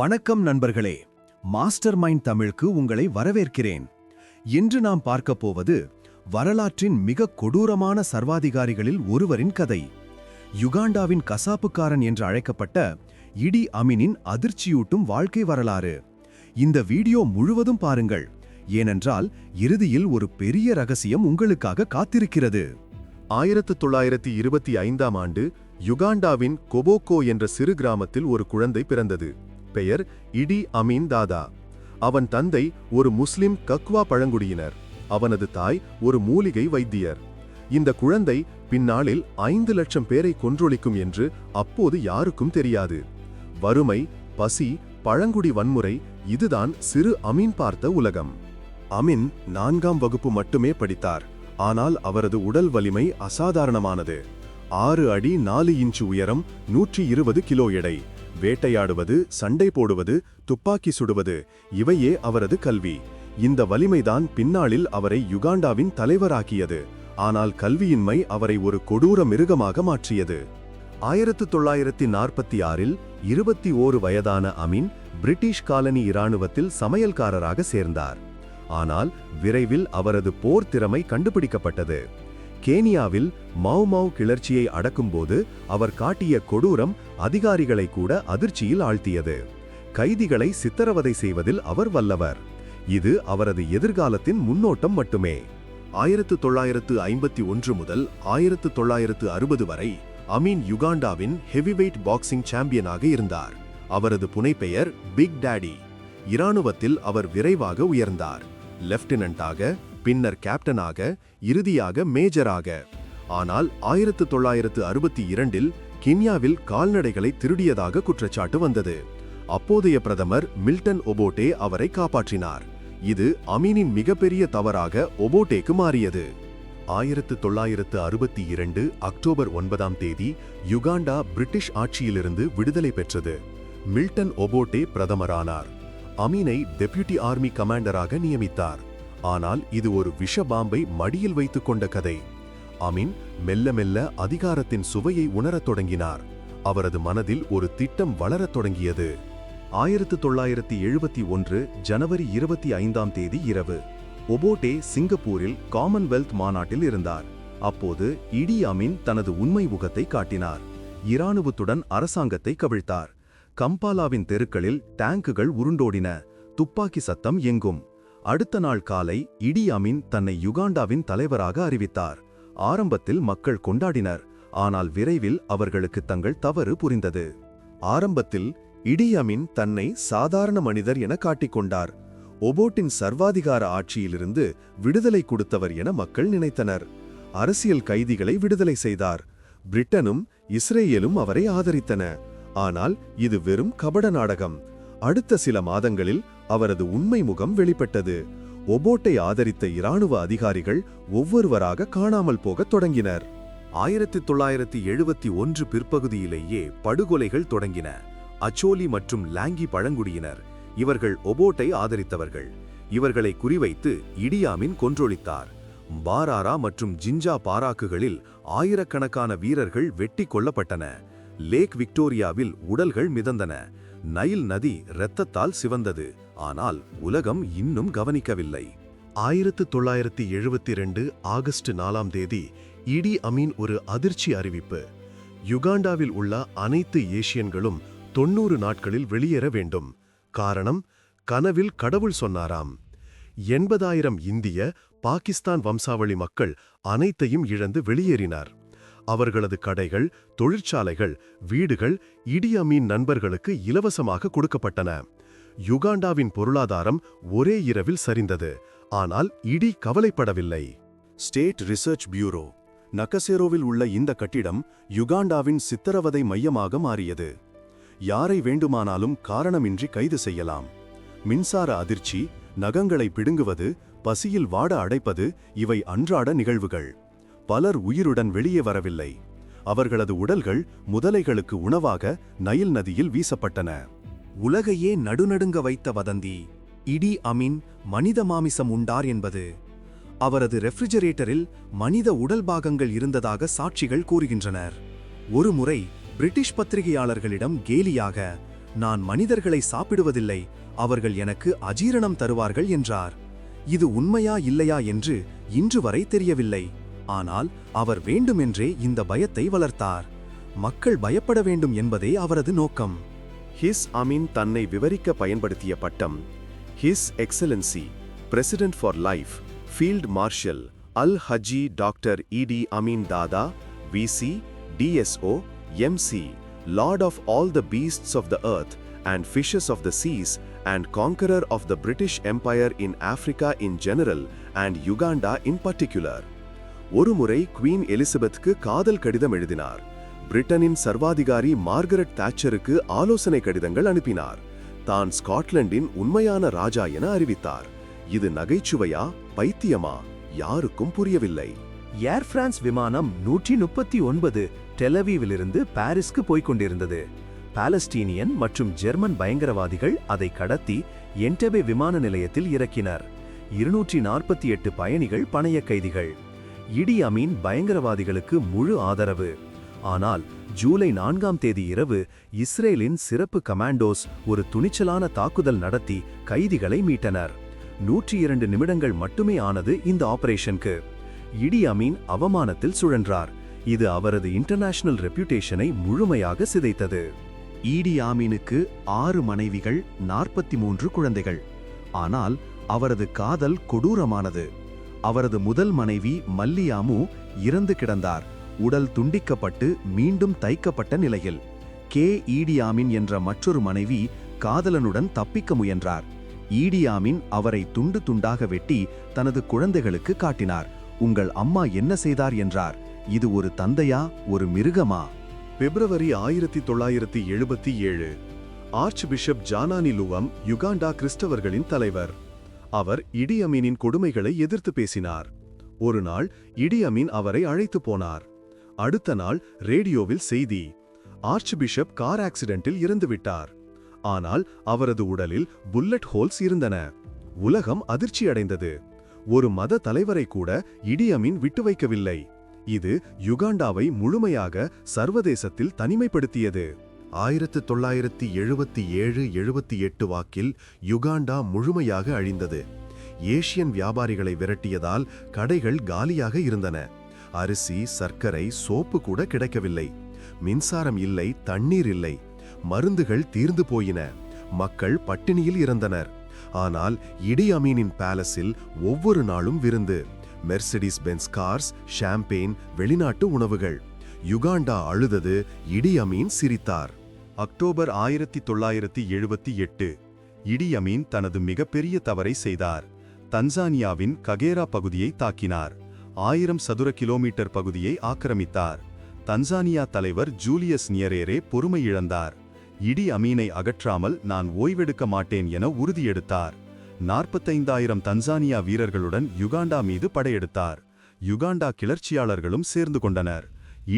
வணக்கம் நண்பர்களே. Master mind தமிழுக்கு உங்களை வரவேற்கிறேன். இன்று நாம் பார்க்கப் போவது வரலாற்றின் மிக கொடூரமான சர்வாதிகாரிகளில் ஒருவரின் கதை. யுகாண்டாவின் கசாப்புக்காரன் என்று அழைக்கப்பட்ட இடி அமினின் அதிர்ச்சியூட்டும் வாழ்க்கை வரலாறு. இந்த வீடியோ முழுவதும் பாருங்கள். ஏனென்றால் இறுதியில் ஒரு பெரிய ரகசியம் உங்களுக்காக காத்திருக்கிறது. ஆயிரத்து தொள்ளாயிரத்தி இருபத்தி ஐந்தாம் ஆண்டு யுகாண்டாவின் கொபோக்கோ என்ற சிறு கிராமத்தில் ஒரு குழந்தை பிறந்தது. பெயர் இடி அமீன் தாதா. அவன் தந்தை ஒரு முஸ்லிம் கக்வா பழங்குடியினர். அவனது தாய் ஒரு மூலிகை வைத்தியர். இந்த குழந்தை பின்னாளில் ஐந்து லட்சம் பேரை கொன்றொழிக்கும் என்று அப்போது யாருக்கும் தெரியாது. வறுமை பசி பழங்குடி வன்முறை இதுதான் சிறு அமீன் பார்த்த உலகம். அமின் நான்காம் வகுப்பு மட்டுமே படித்தார். ஆனால் அவரது உடல் வலிமை அசாதாரணமானது. ஆறு அடி நாலு இன்ச்சு உயரம் நூற்றி இருபது கிலோ எடை. வேட்டையாடுவது சண்டை போடுவது துப்பாக்கி சுடுவது இவையே அவரது கல்வி. இந்த வலிமைதான் பின்னாளில் அவரை யுகாண்டாவின் தலைவராக்கியது. ஆனால் கல்வியின்மை அவரை ஒரு கொடூர மிருகமாக மாற்றியது. ஆயிரத்து தொள்ளாயிரத்தி நாற்பத்தி ஆறில் இருபத்தி ஓரு வயதான அமீன் பிரிட்டிஷ் காலனி இராணுவத்தில் சமையல்காரராக சேர்ந்தார். ஆனால் விரைவில் அவரது போர் திறமை கண்டுபிடிக்கப்பட்டது. கேனியாவில் மவு மௌ கிளர்ச்சியை அடக்கும்போது அவர் காட்டிய கொடூரம் அதிகாரிகளை கூட அதிர்ச்சியில் ஆழ்த்தியது. கைதிகளை சித்தரவதை செய்வதில் அவர் வல்லவர். இது அவரது எதிர்காலத்தின் முன்னோட்டம் மட்டுமே. ஆயிரத்து தொள்ளாயிரத்து ஐம்பத்தி ஒன்று முதல் ஆயிரத்து தொள்ளாயிரத்து அறுபது வரை அமீன் யுகாண்டாவின் ஹெவிவெயிட் பாக்ஸிங் சாம்பியனாக இருந்தார். அவரது புனைப்பெயர் பிக் டேடி. இராணுவத்தில் அவர் விரைவாக உயர்ந்தார். லெப்டினண்டாக பின்னர் கேப்டனாக இறுதியாக மேஜராக. ஆனால் ஆயிரத்து தொள்ளாயிரத்து அறுபத்தி இரண்டில் கின்யாவில் கால்நடைகளை திருடியதாக குற்றச்சாட்டு வந்தது. அப்போதைய பிரதமர் மில்டன் ஒபோட்டே அவரை காப்பாற்றினார். இது அமீனின் மிகப்பெரிய தவறாக ஒபோட்டேக்கு மாறியது. ஆயிரத்து தொள்ளாயிரத்து அறுபத்தி இரண்டு அக்டோபர் ஒன்பதாம் தேதி யுகாண்டா பிரிட்டிஷ் ஆட்சியிலிருந்து விடுதலை பெற்றது. மில்டன் ஒபோட்டே பிரதமரானார். அமீனை டெப்யூட்டி ஆர்மி கமாண்டராக நியமித்தார். ஆனால் இது ஒரு விஷ பாம்பை மடியில் வைத்துக் கொண்ட கதை. அமீன் மெல்ல மெல்ல அதிகாரத்தின் சுவையை உணரத் தொடங்கினார். அவரது மனதில் ஒரு திட்டம் வளரத் தொடங்கியது. ஆயிரத்து தொள்ளாயிரத்தி எழுபத்தி ஒன்று ஜனவரி இருபத்தி ஐந்தாம் தேதி இரவு. ஒபோட்டே சிங்கப்பூரில் காமன்வெல்த் மாநாட்டில் இருந்தார். அப்போது இடி அமீன் தனது உண்மை முகத்தை காட்டினார். இராணுவத்துடன் அரசாங்கத்தை கவிழ்த்தார். கம்பாலாவின் தெருக்களில் டேங்குகள் உருண்டோடின. துப்பாக்கி சத்தம் எங்கும். அடுத்த நாள் காலை இடி அமீன் தன்னை யுகாண்டாவின் தலைவராக அறிவித்தார். ஆரம்பத்தில் மக்கள் கொண்டாடினர். ஆனால் விரைவில் அவர்களுக்கு தங்கள் தவறு புரிந்தது. ஆரம்பத்தில் இடி அமீன் தன்னை சாதாரண மனிதர் என காட்டிக்கொண்டார் ஒபோட்டின் சர்வாதிகார ஆட்சியிலிருந்து விடுதலை கொடுத்தவர் என மக்கள் நினைத்தனர். அரசியல் கைதிகளை விடுதலை செய்தார். பிரிட்டனும் இஸ்ரேலும் அவரை ஆதரித்தன. ஆனால் இது வெறும் கபட நாடகம். அடுத்த சில மாதங்களில் அவரது உண்மை முகம் வெளிப்பட்டது. ஒபோட்டை ஆதரித்த இராணுவ அதிகாரிகள் ஒவ்வொருவராக காணாமல் போகத் தொடங்கினர். ஆயிரத்தி தொள்ளாயிரத்தி எழுபத்தி ஒன்று பிற்பகுதியிலேயே படுகொலைகள் தொடங்கின. அச்சோலி மற்றும் லாங்கி பழங்குடியினர் இவர்கள் ஒபோட்டை ஆதரித்தவர்கள். இவர்களை குறிவைத்து இடியாமின் கொன்றொழித்தார். பாராரா மற்றும் ஜிஞ்சா பாராக்குகளில் ஆயிரக்கணக்கான வீரர்கள் வெட்டி கொல்லப்பட்டன. லேக் விக்டோரியாவில் உடல்கள் மிதந்தன. நைல் நதி இரத்தத்தால் சிவந்தது. ஆனால் உலகம் இன்னும் கவனிக்கவில்லை. ஆயிரத்து தொள்ளாயிரத்தி எழுபத்தி ரெண்டு ஆகஸ்ட் நாலாம் தேதி இடி அமீன் ஒரு அதிர்ச்சி அறிவிப்பு. யுகாண்டாவில் உள்ள அனைத்து ஏசியன்களும் தொன்னூறு நாட்களில் வெளியேற வேண்டும். காரணம் கனவில் கடவுள் சொன்னாராம். எண்பதாயிரம் இந்திய பாகிஸ்தான் வம்சாவளி மக்கள் அனைத்தையும் இழந்து வெளியேறினார். அவர்களது கடைகள் தொழிற்சாலைகள் வீடுகள் இடியமீன் நண்பர்களுக்கு இலவசமாக கொடுக்கப்பட்டன. யுகாண்டாவின் பொருளாதாரம் ஒரே இரவில் சரிந்தது. ஆனால் இடி கவலைப்படவில்லை. State research bureau. நக்கசேரோவில் உள்ள இந்த கட்டிடம் யுகாண்டாவின் சித்திரவதை மையமாக மாறியது. யாரை வேண்டுமானாலும் காரணமின்றி கைது செய்யலாம். மின்சார அதிர்ச்சி நகங்களை பிடுங்குவது பசியில் வாட அடைப்பது இவை அன்றாட நிகழ்வுகள். பலர் உயிருடன் வெளியே வரவில்லை. அவர்களது உடல்கள் முதலைகளுக்கு உணவாக நைல் நதியில் வீசப்பட்டன. உலகையே நடுநடுங்க வைத்த வதந்தி இடி அமீன் மனித மாமிசம் உண்டார் என்பது. அவரது ரெஃப்ரிஜரேட்டரில் மனித உடல் பாகங்கள் இருந்ததாக சாட்சிகள் கூறுகின்றனர். ஒருமுறை பிரிட்டிஷ் பத்திரிகையாளர்களிடம் கேலியாக நான் மனிதர்களை சாப்பிடுவதில்லை அவர்கள் எனக்கு அஜீரணம் தருவார்கள் என்றார். இது உண்மையா இல்லையா என்று இன்று வரை தெரியவில்லை. ஆனால் அவர் வேண்டுமென்றே இந்த பயத்தை வளர்த்தார். மக்கள் பயப்பட வேண்டும் என்பதே அவரது நோக்கம். ஹிஸ் அமீன் தன்னை விவரிக்க பயன்படுத்திய பட்டம் his excellency president for life field marshal Al Hadji doctor Idi Amin Dada VC DSO MC lord of all the beasts of the earth and fishes of the seas and conqueror of the British empire in Africa in general and Uganda in particular. ஒருமுறை queen எலிசபெத்க்கு காதல் கடிதம் எழுதினார். பிரிட்டனின் சர்வாதிகாரி Margaret தாச்சருக்கு ஆலோசனை கடிதங்கள் அனுப்பினார். தான் ஸ்காட்லாண்டின் உண்மையான ராஜா என அறிவித்தார். இது நகைச்சுவையா பைத்தியமா யாருக்கும் புரியவில்லை. ஏர் பிரான்ஸ் விமானம் நூற்றி முப்பத்தி ஒன்பது டெலவீவிலிருந்து பாரிஸ்க்கு போய்க் கொண்டிருந்தது. பாலஸ்டீனியன் மற்றும் ஜெர்மன் பயங்கரவாதிகள் அதை கடத்தி என்டபே விமான நிலையத்தில் இறக்கினர். இருநூற்றி நாற்பத்தி எட்டு பயணிகள் பணைய கைதிகள். இடி அமீன் பயங்கரவாதிகளுக்கு முழு ஆதரவு. ஆனால் ஜூலை நான்காம் தேதி இரவு இஸ்ரேலின் சிறப்பு கமாண்டோஸ் ஒரு துணிச்சலான தாக்குதல் நடத்தி கைதிகளை மீட்டனர். நூற்றி இரண்டு நிமிடங்கள் மட்டுமே ஆனது இந்த ஆபரேஷனுக்கு. இடி அமீன் அவமானத்தில் சுழன்றார். இது அவரது இன்டர்நேஷனல் ரெப்யூட்டேஷனை முழுமையாக சிதைத்தது. ஈடி ஆமீனுக்கு ஆறு மனைவிகள் நாற்பத்தி மூன்று குழந்தைகள். ஆனால் அவரது காதல் கொடூரமானது. அவரது முதல் மனைவி மல்லியாமு இறந்து கிடந்தார். உடல் துண்டிக்கப்பட்டு மீண்டும் தைக்கப்பட்ட நிலையில். கே. ஈடியாமின் என்ற மற்றொரு மனைவி காதலனுடன் தப்பிக்க முயன்றார். ஈடியாமின் அவரை துண்டு துண்டாக வெட்டி தனது குழந்தைகளுக்கு காட்டினார். உங்கள் அம்மா என்ன செய்தார்? என்றார். இது ஒரு தந்தையா? ஒரு மிருகமா? பிப்ரவரி ஆயிரத்தி தொள்ளாயிரத்தி எழுபத்தி ஏழு. Archbishop Janani Luwum Uganda கிறிஸ்தவர்களின் தலைவர். அவர் இடி அமீனின் கொடுமைகளை எதிர்த்து பேசினார். ஒரு நாள் இடி அமீன் அவரை அழைத்து போனார். அடுத்த நாள் ரேடியோவில் செய்தி ஆர்ச் பிஷப் கார் ஆக்சிடென்ட்டில் இறந்துவிட்டார் ஆனால் அவரது உடலில் புல்லட் ஹோல்ஸ் இருந்தன. உலகம் அதிர்ச்சியடைந்தது ஒரு மத தலைவரை கூட இடி அமீன் விட்டு வைக்கவில்லை. இது யுகாண்டாவை முழுமையாக சர்வதேசத்தில் தனிமைப்படுத்தியது. ஆயிரத்து தொள்ளாயிரத்தி எழுபத்தி ஏழு எழுபத்தி எட்டு வாக்கில் யுகாண்டா முழுமையாக அழிந்தது. ஏசியன் வியாபாரிகளை விரட்டியதால் கடைகள் காலியாக இருந்தன. அரிசி சர்க்கரை சோப்பு கூட கிடைக்கவில்லை. மின்சாரம் இல்லை தண்ணீர் இல்லை. மருந்துகள் தீர்ந்து போயின. மக்கள் பட்டினியில் இறந்தனர். ஆனால் இடி அமீனின் பேலஸில் ஒவ்வொரு நாளும் விருந்து. மெர்சிடிஸ் பென்ஸ் கார்ஸ் ஷாம்பெயின் வெளிநாட்டு உணவுகள். யுகாண்டா அழுதது இடி அமீன் சிரித்தார். அக்டோபர் ஆயிரத்தி தொள்ளாயிரத்தி எழுபத்தி எட்டு இடி அமீன் தனது மிகப்பெரிய தவறை செய்தார். தன்சானியாவின் ககேரா பகுதியை தாக்கினார். ஆயிரம் சதுர கிலோமீட்டர் பகுதியை ஆக்கிரமித்தார். தன்சானியா தலைவர் ஜூலியஸ் நியரேரே பொறுமை இழந்தார். இடி அமீனை அகற்றாமல் நான் ஓய்வெடுக்க மாட்டேன் என உறுதியெடுத்தார். நாற்பத்தைந்தாயிரம் தன்சானியா வீரர்களுடன் யுகாண்டா மீது படையெடுத்தார். யுகாண்டா கிளர்ச்சியாளர்களும் சேர்ந்து கொண்டனர்.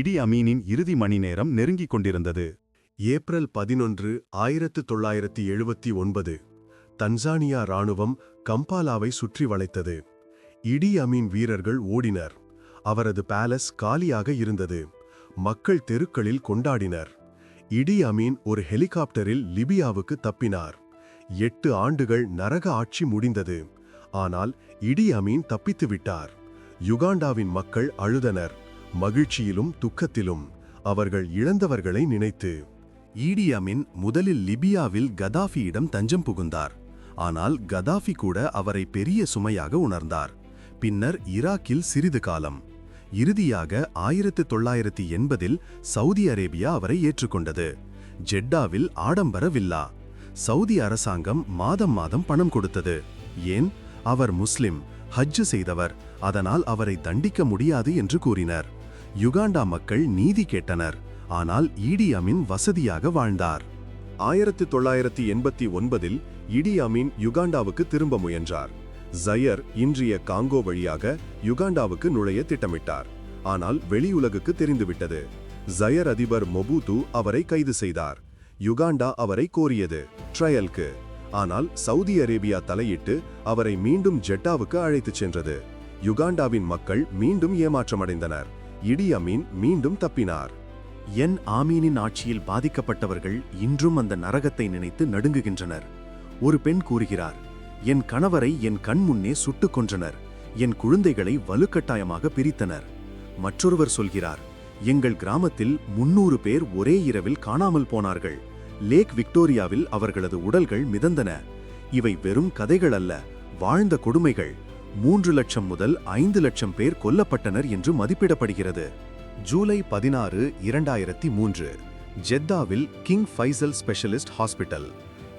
இடி அமீனின் இறுதி மணி நேரம் நெருங்கிக் கொண்டிருந்தது. ஏப்ரல் பதினொன்று ஆயிரத்து தொள்ளாயிரத்தி எழுபத்தி ஒன்பது. தன்சானியா ராணுவம் கம்பாலாவை சுற்றி வளைத்தது. இடி அமீன் வீரர்கள் ஓடினர். அவரது பேலஸ் காலியாக இருந்தது. மக்கள் தெருக்களில் கொண்டாடினர். இடி அமீன் ஒரு ஹெலிகாப்டரில் லிபியாவுக்கு தப்பினார். எட்டு ஆண்டுகள் நரக ஆட்சி முடிந்தது. ஆனால் இடி அமீன் தப்பித்து விட்டார். யுகாண்டாவின் மக்கள் அழுதனர். மகிழ்ச்சியிலும் துக்கத்திலும் அவர்கள் இழந்தவர்களை நினைத்து. ஈடி அமின் முதலில் லிபியாவில் கதாஃபியிடம் தஞ்சம் புகுந்தார். ஆனால் கதாஃபி கூட அவரை பெரிய சுமையாக உணர்ந்தார். பின்னர் ஈராக்கில் சிறிது காலம். இறுதியாக ஆயிரத்து தொள்ளாயிரத்தி எண்பதில் சவுதி அரேபியா அவரை ஏற்றுக்கொண்டது. ஜெட்டாவில் ஆடம்பர வில்லா. சவுதி அரசாங்கம் மாதம் மாதம் பணம் கொடுத்தது. ஏன்? அவர் முஸ்லிம் ஹஜ்ஜு செய்தவர். அதனால் அவரை தண்டிக்க முடியாது என்று கூறினர். யுகாண்டா மக்கள் நீதி கேட்டனர். ஆனால் ஈடி அமீன் வசதியாக வாழ்ந்தார். ஆயிரத்து தொள்ளாயிரத்தி எண்பத்தி ஒன்பதில் இடி அமீன் யுகாண்டாவுக்கு திரும்ப முயன்றார். ஜயர் இன்றைய காங்கோ வழியாக யுகாண்டாவுக்கு நுழைய திட்டமிட்டார். ஆனால் வெளியுலகுக்கு தெரிந்துவிட்டது. ஜயர் அதிபர் மொபூத்து அவரை கைது செய்தார். யுகாண்டா அவரை கோரியது ட்ரையலுக்கு. ஆனால் சவுதி அரேபியா தலையிட்டு அவரை மீண்டும் ஜெட்டாவுக்கு அழைத்துச் சென்றது. யுகாண்டாவின் மக்கள் மீண்டும் ஏமாற்றமடைந்தனர். இடி அமீன் மீண்டும் தப்பினார். என் ஆமீனின் ஆட்சியில் பாதிக்கப்பட்டவர்கள் இன்றும் அந்த நரகத்தை நினைத்து நடுங்குகின்றனர். ஒரு பெண் கூறுகிறார் என் கணவரை என் கண் முன்னே சுட்டுக் கொன்றனர். என் குழந்தைகளை வலுக்கட்டாயமாக பிரித்தனர். மற்றொருவர் சொல்கிறார் எங்கள் கிராமத்தில் முன்னூறு பேர் ஒரே இரவில் காணாமல் போனார்கள். லேக் விக்டோரியாவில் அவர்களது உடல்கள் மிதந்தன. இவை வெறும் கதைகள் அல்ல வாழ்ந்த கொடுமைகள். மூன்று லட்சம் முதல் ஐந்து லட்சம் பேர் கொல்லப்பட்டனர் என்று மதிப்பிடப்படுகிறது. ஜூலை பதினாறு இரண்டாயிரத்தி மூன்று ஜெத்தாவில் கிங் ஃபைசல் ஸ்பெஷலிஸ்ட் ஹாஸ்பிட்டல்.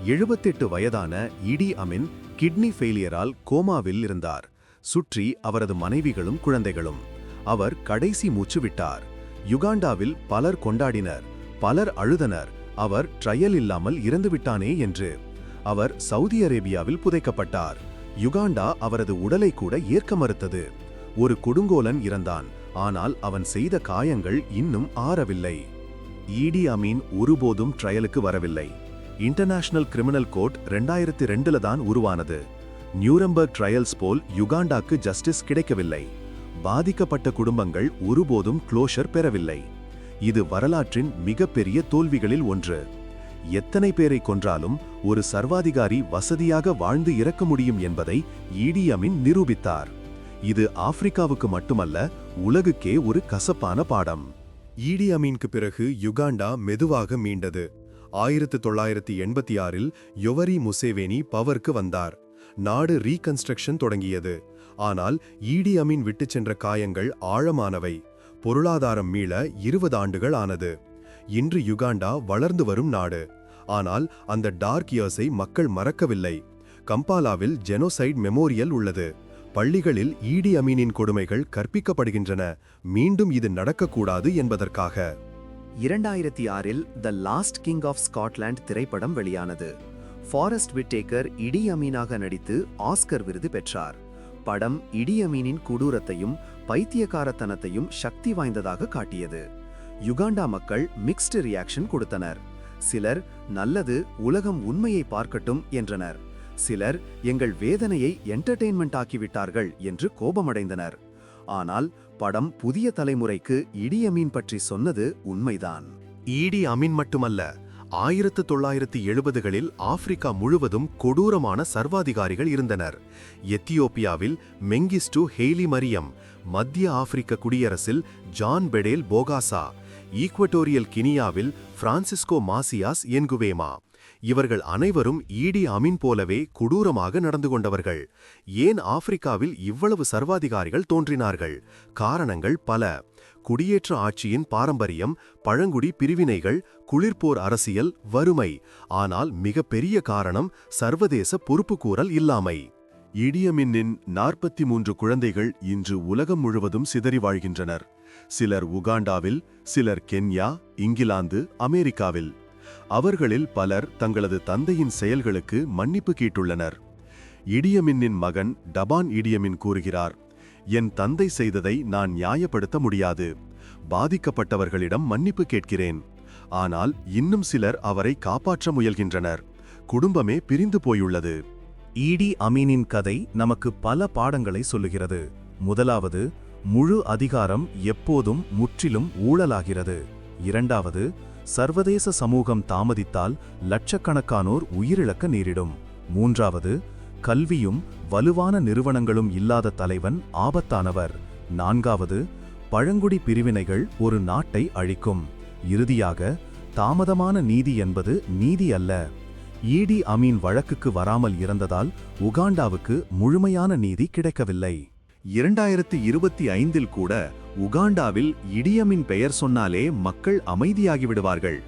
எழுபத்தெட்டு வயதான இடி அமின் கிட்னி ஃபெயிலியரால் கோமாவில் இருந்தார். சுற்றி அவரது மனைவிகளும் குழந்தைகளும். அவர் கடைசி மூச்சு விட்டார். யுகாண்டாவில் பலர் கொண்டாடினர் பலர் அழுதனர் அவர் ட்ரையல் இல்லாமல் இறந்துவிட்டானே என்று. அவர் சவுதி அரேபியாவில் புதைக்கப்பட்டார். யுகாண்டா அவரது உடலை கூட ஏற்க மறுத்தது. ஒரு கொடுங்கோலன் இறந்தான். ஆனால் அவன் செய்த காயங்கள் இன்னும் ஆறவில்லை. ஈடி அமீன் ஒருபோதும் ட்ரையலுக்கு வரவில்லை. இன்டர்நேஷனல் கிரிமினல் கோர்ட் ரெண்டாயிரத்தி ரெண்டுல தான் உருவானது. நியூரம்பர்க் ட்ரையல்ஸ் போல் யுகாண்டாக்கு ஜஸ்டிஸ் கிடைக்கவில்லை. பாதிக்கப்பட்ட குடும்பங்கள் ஒருபோதும் க்ளோஷர் பெறவில்லை. இது வரலாற்றின் மிகப்பெரிய தோல்விகளில் ஒன்று. எத்தனை பேரை கொன்றாலும் ஒரு சர்வாதிகாரி வசதியாக வாழ்ந்து இறக்க முடியும் என்பதை ஈடி அமீன் நிரூபித்தார். இது ஆப்பிரிக்காவுக்கு மட்டுமல்ல உலகுக்கே ஒரு கசப்பான பாடம். ஈடி அமீனுக்கு பிறகு யுகாண்டா மெதுவாக மீண்டது. ஆயிரத்து தொள்ளாயிரத்தி எண்பத்தி ஆறில் யொவரி முசேவேனி பவருக்கு வந்தார். நாடு ரீகன்ஸ்ட்ரக்ஷன் தொடங்கியது. ஆனால் ஈடி அமீன் விட்டுச் சென்ற காயங்கள் ஆழமானவை. பொருளாதாரம் மீள இருபது ஆண்டுகள் ஆனது. இன்று யுகாண்டா வளர்ந்து வரும் நாடு. ஆனால் அந்த டார்க் இயர்ஸை மக்கள் மறக்கவில்லை. கம்பாலாவில் ஜெனோசைட் மெமோரியல் உள்ளது. பள்ளிகளில் ஈடி அமீனின் கொடுமைகள் கற்பிக்கப்படுகின்றன. மீண்டும் இது நடக்கக்கூடாது என்பதற்காக. இரண்டாயிரத்தி ஆறில் the last king of Scotland திரைப்படம் வெளியானது. ஃபாரஸ்ட் விட்டேக்கர் இடி அமீனாக நடித்து ஆஸ்கர் விருது பெற்றார். படம் இடி அமீனின் கொடூரத்தையும் பைத்தியக்காரத்தனத்தையும் சக்தி வாய்ந்ததாக காட்டியது. யுகாண்டா மக்கள் மிக்ஸ்டு ரியாக்ஷன் கொடுத்தனர். சிலர் நல்லது உலகம் உண்மையை பார்க்கட்டும் என்றனர். சிலர் எங்கள் வேதனையை என்டர்டெயின்மெண்ட் ஆக்கிவிட்டார்கள் என்று கோபமடைந்தனர். ஆனால் படம் புதிய தலைமுறைக்கு இடியமீன் பற்றி சொன்னது உண்மைதான். ஈடி அமீன் மட்டுமல்ல ஆயிரத்து தொள்ளாயிரத்தி எழுபதுகளில் ஆப்பிரிக்கா முழுவதும் கொடூரமான சர்வாதிகாரிகள் இருந்தனர். எத்தியோப்பியாவில் மெங்கிஸ்டு ஹெய்லி மரியம் மத்திய ஆப்பிரிக்க குடியரசில் ஜான் பெடேல் போகாசா ஈக்வட்டோரியல் கினியாவில் பிரான்சிஸ்கோ மாசியாஸ் என்குவேமா. இவர்கள் அனைவரும் ஈடி அமீன் போலவே கொடூரமாக நடந்து கொண்டவர்கள். ஏன் ஆப்பிரிக்காவில் இவ்வளவு சர்வாதிகாரிகள் தோன்றினார்கள்? காரணங்கள் பல. குடியேற்ற ஆட்சியின் பாரம்பரியம் பழங்குடி பிரிவினைகள் குளிர்போர் அரசியல் வறுமை. ஆனால் மிகப்பெரிய காரணம் சர்வதேச பொறுப்புக்கூறல் இல்லாமை. இடியமின்னின் நாற்பத்தி மூன்று குழந்தைகள் இன்று உலகம் முழுவதும் சிதறி வாழ்கின்றனர். சிலர் உகாண்டாவில் சிலர் கென்யா இங்கிலாந்து அமெரிக்காவில். அவர்களில் பலர் தங்களது தந்தையின் செயல்களுக்கு மன்னிப்பு கேட்டுள்ளனர். இடியமின்னின் மகன் டபான் இடியமின் கூறுகிறார் என் தந்தை செய்ததை நான் நியாயப்படுத்த முடியாது. பாதிக்கப்பட்டவர்களிடம் மன்னிப்பு கேட்கிறேன். ஆனால் இன்னும் சிலர் அவரை காப்பாற்ற முயல்கின்றனர். குடும்பமே பிரிந்து போயுள்ளது. ஈடி அமீனின் கதை நமக்கு பல பாடங்களை சொல்லுகிறது. முதலாவது முழு அதிகாரம் எப்போதும் முற்றிலும் ஊழலாகிறது. இரண்டாவது சர்வதேச சமூகம் தாமதித்தால் லட்சக்கணக்கானோர் உயிரிழக்க நேரிடும். மூன்றாவது கல்வியும் வலுவான நிறுவனங்களும் இல்லாத தலைவன் ஆபத்தானவர். நான்காவது பழங்குடி பிரிவினைகள் ஒரு நாட்டை அழிக்கும். இறுதியாக தாமதமான நீதி என்பது நீதி அல்ல. ஈடி அமீன் வழக்குக்கு வராமல் இருந்ததால் உகாண்டாவுக்கு முழுமையான நீதி கிடைக்கவில்லை. இரண்டாயிரத்தி இருபத்தி ஐந்தில் கூட உகாண்டாவில் இடியமின் பெயர் சொன்னாலே மக்கள் அமைதியாகிவிடுவார்கள்.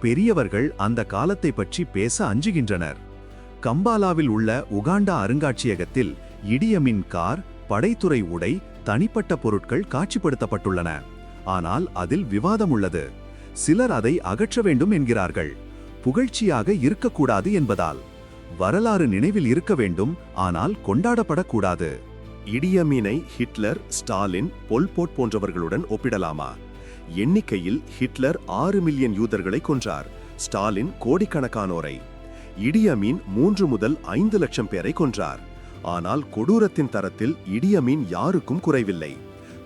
பெரியவர்கள் அந்த காலத்தை பற்றி பேச அஞ்சுகின்றனர். கம்பாலாவில் உள்ள உகாண்டா அருங்காட்சியகத்தில் இடியமின் கார் படைத்துறை உடை தனிப்பட்ட பொருட்கள் காட்சிப்படுத்தப்பட்டுள்ளன. ஆனால் அதில் விவாதம் உள்ளது. சிலர் அதை அகற்ற வேண்டும் என்கிறார்கள். புகழ்ச்சியாக இருக்கக்கூடாது என்பதால். வரலாறு நினைவில் இருக்க வேண்டும் ஆனால் கொண்டாடப்படக்கூடாது. இடியமீனை ஹிட்லர் ஸ்டாலின் பொல்போட் போன்றவர்களுடன் ஒப்பிடலாமா? எண்ணிக்கையில் ஹிட்லர் ஆறு மில்லியன் யூதர்களை கொன்றார். ஸ்டாலின் கோடிக்கணக்கானோரை. இடியமீன் மூன்று முதல் ஐந்து லட்சம் பேரை கொன்றார். ஆனால் கொடூரத்தின் தரத்தில் இடியமீன் யாருக்கும் குறைவில்லை.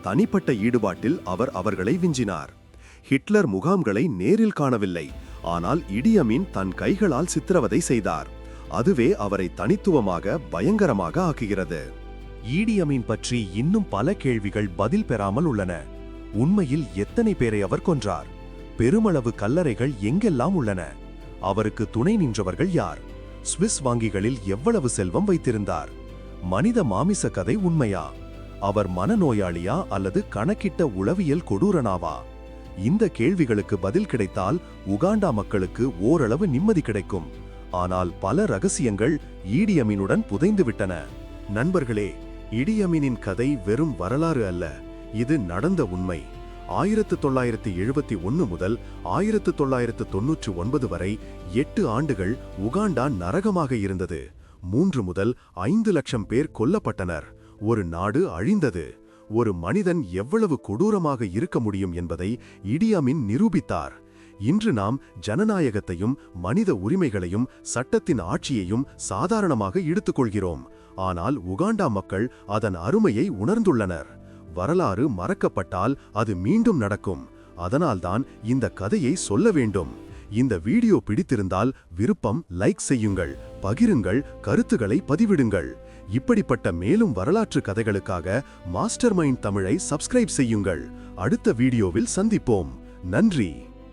தனிப்பட்ட ஈடுபாட்டில் அவர் அவர்களை விஞ்சினார். ஹிட்லர் முகாம்களை நேரில் காணவில்லை. ஆனால் இடியமீன் தன் கைகளால் சித்திரவதை செய்தார். அதுவே அவரை தனித்துவமாக பயங்கரமாக ஆக்குகிறது. ஈடி அமீன் பற்றி இன்னும் பல கேள்விகள் பதில் பெறாமல் உள்ளன. உண்மையில் எத்தனை பேரை அவர் கொன்றார்? பெருமளவு கல்லறைகள் எங்கெல்லாம் உள்ளன? அவருக்கு துணை நின்றவர்கள் யார்? சுவிஸ் வங்கிகளில் எவ்வளவு செல்வம் வைத்திருந்தார்? மனித மாமிச கதை உண்மையா? அவர் மனநோயாளியா அல்லது கணக்கிட்ட உளவியல் கொடூரனாவா? இந்த கேள்விகளுக்கு பதில் கிடைத்தால் உகாண்டா மக்களுக்கு ஓரளவு நிம்மதி கிடைக்கும். ஆனால் பல ரகசியங்கள் ஈடியமீனுடன் புதைந்துவிட்டன நண்பர்களே இடியமீனின் கதை வெறும் வரலாறு அல்ல இது நடந்த உண்மை. ஆயிரத்து தொள்ளாயிரத்து எழுபத்தி ஒன்று முதல் ஆயிரத்து தொள்ளாயிரத்து தொன்னூற்றி ஒன்பது வரை எட்டு ஆண்டுகள் உகாண்டா நரகமாக இருந்தது. மூன்று முதல் ஐந்து லட்சம் பேர் கொல்லப்பட்டனர். ஒரு நாடு அழிந்தது. ஒரு மனிதன் எவ்வளவு கொடூரமாக இருக்க முடியும் என்பதை இடியமின் நிரூபித்தார். இன்று நாம் ஜனநாயகத்தையும் மனித உரிமைகளையும் சட்டத்தின் ஆட்சியையும் சாதாரணமாக எடுத்துக்கொள்கிறோம். ஆனால் உகாண்டா மக்கள் அதன் அருமையை உணர்ந்துள்ளனர். வரலாறு மறக்கப்பட்டால் அது மீண்டும் நடக்கும். அதனால்தான் இந்த கதையை சொல்ல வேண்டும். இந்த வீடியோ பிடித்திருந்தால் விருப்பம் லைக் செய்யுங்கள் பகிருங்கள் கருத்துக்களை பதிவிடுங்கள். இப்படிப்பட்ட மேலும் வரலாற்று கதைகளுக்காக மாஸ்டர் மைண்ட் தமிழை சப்ஸ்கிரைப் செய்யுங்கள். அடுத்த வீடியோவில் சந்திப்போம். நன்றி.